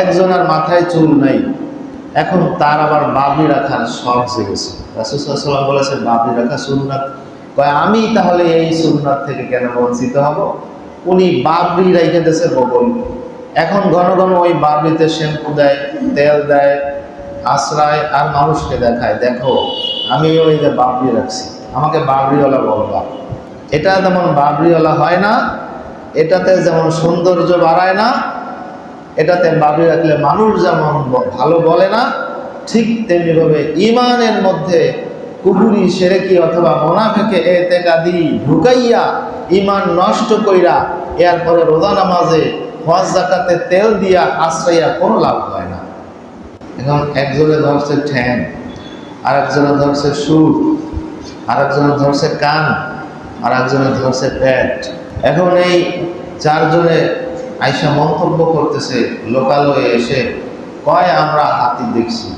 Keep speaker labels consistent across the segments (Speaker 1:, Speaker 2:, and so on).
Speaker 1: একজনের মাথায় চুল নাই। এখন তার আবার বাবরি রাখার শখ জেগেছে। রাসুসাল্লাম বলেছে বাবরি রাখা সুন্নাত। কয়, আমি তাহলে এই সুন্নাত থেকে কেন বঞ্চিত হব? উনি বাবরি রাইখে দিয়েছে বগল। এখন ঘন ঘন ওই বাবরিতে শ্যাম্পু দেয়, তেল দেয়, আশ্রয়, আর মানুষকে দেখায়, দেখো, আমি ওই যে বাবরি রাখছি। আমাকে বাবরিওয়ালা বলবা। এটা যেমন বাবরিওয়ালা হয় না, এটাতে যেমন সৌন্দর্য বাড়ায় না এটাতে বাবরি রাখলে মানুষ যেমন ভালো বলে না, ঠিক তেমনিভাবে ইমানের মধ্যে কুহুরি সেরেকি অথবা মোনাফেকে এতেকাদি ঢুকাইয়া ইমান নষ্ট কইরা এরপরে রোজা নামাজে, হজ জাকাতে তেল দিয়া আশ্রয়া কোনো লাভ হয় না। এখন একজনে ধরছে ঠ্যাং আর একজনে ধরছে সুর আর একজনে ধরছে কান আর একজনে ধরছে পেট। এখন এই চারজনে আইসা মন্তব্য করতেছে লোকালয়ে এসে, কয় আমরা হাতি দেখছি?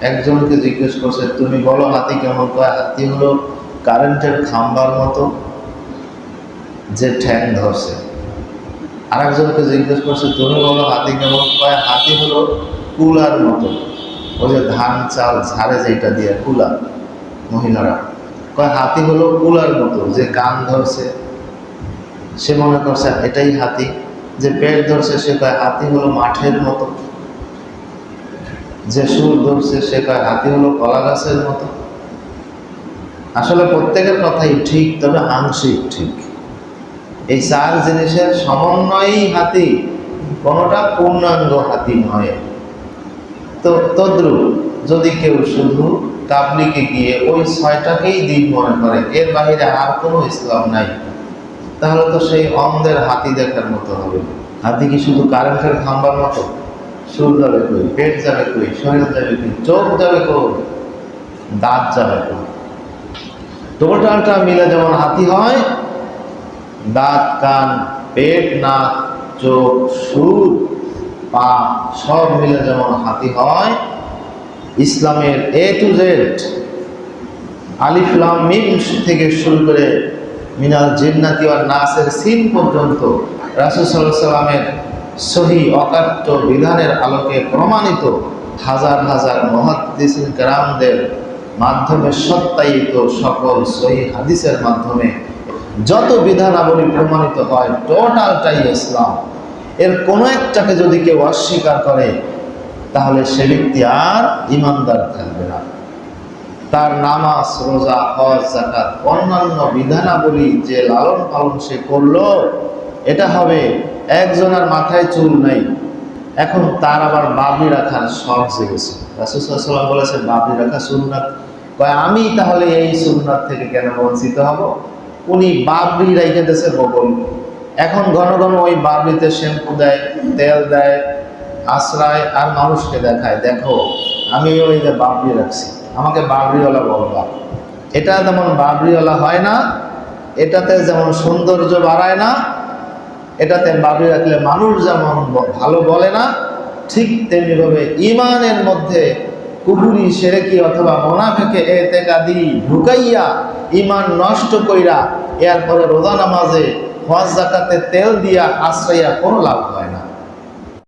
Speaker 1: একজনকে জিজ্ঞেস করছে, তুমি বলো হাতি কেমন? কয়, হাতি হলো কারেন্টের খাম্বার মতো যে ঠ্যাং ধরছে। আর একজনকে জিজ্ঞেস করছে, তুমি বলো হাতি কেমন? কয়, হাতি হলো কুলার মতো। ওই যে ধান, চাল, ঝাড়ে যেটা দিয়ে কুলা মহিলারা। কয়, হাতি হলো কুলার মতো যে কান ধরছে। সে মনে করছে এটাই হাতি। যে পেট ধরছে, সে কয়, হাতি হলো মাঠের মতো। যে সুর ধরছে, সে কয়, হাতি হলো কলা গাছের মতো। আসলে প্রত্যেকের কথাই ঠিক, তবে আংশিক ঠিক। এই চার জিনিসের সমন্বয়ই হাতি, কোনোটা পূর্ণাঙ্গ হাতি নয়। তো তদ্রুপ, যদি কেউ শুধু তাবলিকে গিয়ে ওই ছয়টাকেই দিন মনে করে, এর বাইরে আর কোনো ইসলাম নাই। তাহলে তো সেই অন্ধের হাতি দেখার মতো হবে। হাতি কি শুধু কারেন্টের খাম্বার মতো? সুর যাবে কই? পেট যাবে কই? শরীর যাবে কই? চোখ যাবে কই? দাঁত যাবে কই? টোটালটা মিলে যেমন হাতি হয়, দাঁত, কান, পেট, নাক, চোখ, সুর, পা, সব মিলে যেমন হাতি হয়, ইসলামের এ টু জেড আলিফলাম মিম থেকে শুরু করে মিনাল জিন্নাতি আর নাসের সিন পর্যন্ত রাসুল সাল্লাহ সাল্লামের সহি অকাট্য বিধানের আলোকে প্রমাণিত হাজার হাজার মহাদিসিন গ্রামদের মাধ্যমে সত্যায়িত সকল সহি হাদিসের মাধ্যমে যত বিধানাবলী প্রমাণিত হয় টোটালটাই ইসলাম। এর কোনো একটাকে যদি কেউ অস্বীকার করে, তাহলে সে ব্যক্তি আর ইমানদার থাকবে না। তার নামাজ, রোজা, হজ জাকাত অন্যান্য বিধানাবলী যে লালন পালন সে করল, এটা হবে একজনের মাথায় চুল নাই। এখন তার আবার বাবরি রাখার শখ জেগেছে রাসুসাল্লাম বলেছে বাবরি রাখা সুন্নাত। কয়, আমি তাহলে এই সুন্নাত থেকে কেন বঞ্চিত হব? উনি বাবরি রাইখে দিয়েছে বগল। এখন ঘন ঘন ওই বাবরিতে শ্যাম্পু দেয়, তেল দেয় আশ্রয় আর মানুষকে দেখায়, দেখো, আমি ওই যে বাবরি রাখছি। আমাকে বাবরিওয়ালা বলবা এটা যেমন বাবরিওয়ালা হয় না, এটাতে যেমন সৌন্দর্য বাড়ায় না, এটাতে বাবরি রাখলে মানুষ যেমন ভালো বলে না, ঠিক তেমনিভাবে ইমানের মধ্যে কুহুরি সেরেকি অথবা মোনাফেকে এতেকাদি ঢুকাইয়া ইমান নষ্ট কইরা এরপরে রোজা নামাজে হজ জাকাতে তেল দিয়া আশ্রয়া কোনো লাভ হয় না।